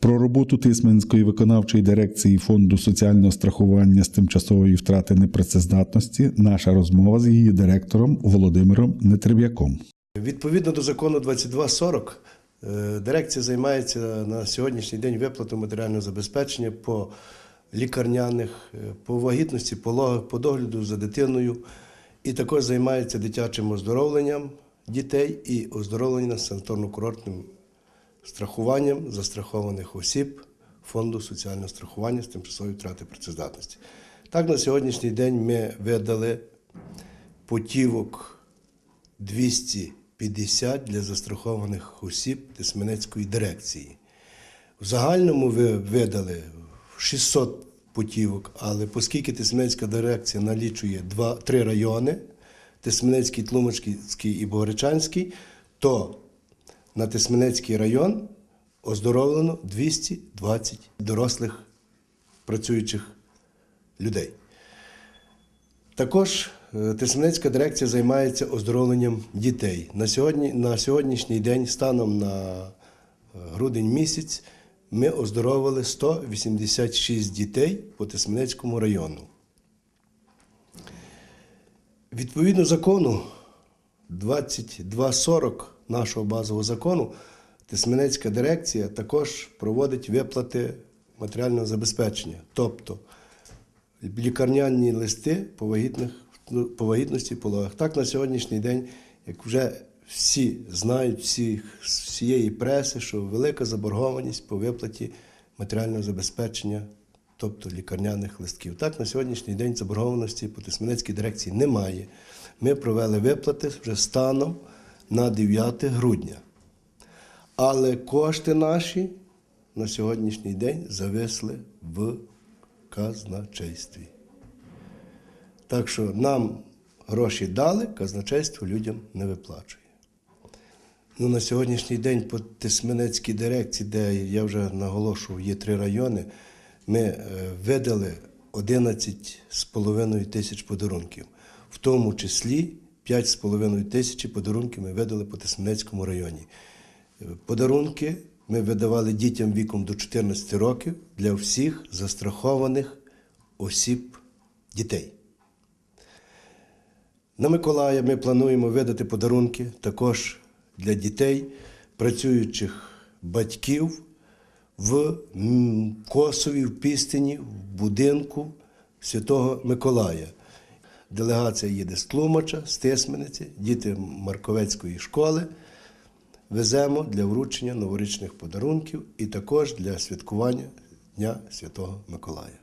Про роботу Тисменської виконавчої дирекції фонду соціального страхування з тимчасової втрати непрацездатності наша розмова з її директором Володимиром Нетреб'яком. Відповідно до закону 2240, е, дирекція займається на сьогоднішній день виплатою матеріального забезпечення по лікарняних, е, по вагітності, пологах, по догляду за дитиною, і також займається дитячим оздоровленням дітей і оздоровленням санаторно-курортним страхуванням застрахованих осіб Фонду соціального страхування з тимчасової втрати працездатності. Так, на сьогоднішній день ми видали путівок 250 для застрахованих осіб Тисменецької дирекції. В загальному ви видали 600 путівок, але оскільки Тисменецька дирекція налічує два, три райони Тисменецький, Тлумачський і Богородчанський, то на Тисменецький район оздоровлено 220 дорослих працюючих людей. Також е, Тисменецька дирекція займається оздоровленням дітей. На, сьогодні, на сьогоднішній день, станом на е, грудень місяць, ми оздоровили 186 дітей по Тисменецькому району. Відповідно закону 2240 нашого базового закону, Тисменецька дирекція також проводить виплати матеріального забезпечення, тобто лікарняні листи по, вагітних, ну, по вагітності пологах. Так на сьогоднішній день, як вже всі знають, всі, всієї преси, що велика заборгованість по виплаті матеріального забезпечення, тобто лікарняних листків. Так, на сьогоднішній день заборгованості по Тисменецькій дирекції немає. Ми провели виплати вже станом на 9 грудня. Але кошти наші на сьогоднішній день зависли в казначействі. Так що нам гроші дали, казначейство людям не виплачує. Ну, на сьогоднішній день по Тисменецькій дирекції, де я вже наголошував, є три райони, ми е, видали 11,5 тисяч подарунків, в тому числі 5,5 тисячі подарунків ми видали по Тисменецькому районі. Подарунки ми видавали дітям віком до 14 років для всіх застрахованих осіб дітей. На Миколая ми плануємо видати подарунки також для дітей, працюючих батьків в Косові, в Пістині, в будинку Святого Миколая. Делегація їде з Тлумача, з Тисмениці, діти Марковецької школи. Веземо для вручення новорічних подарунків і також для святкування Дня Святого Миколая.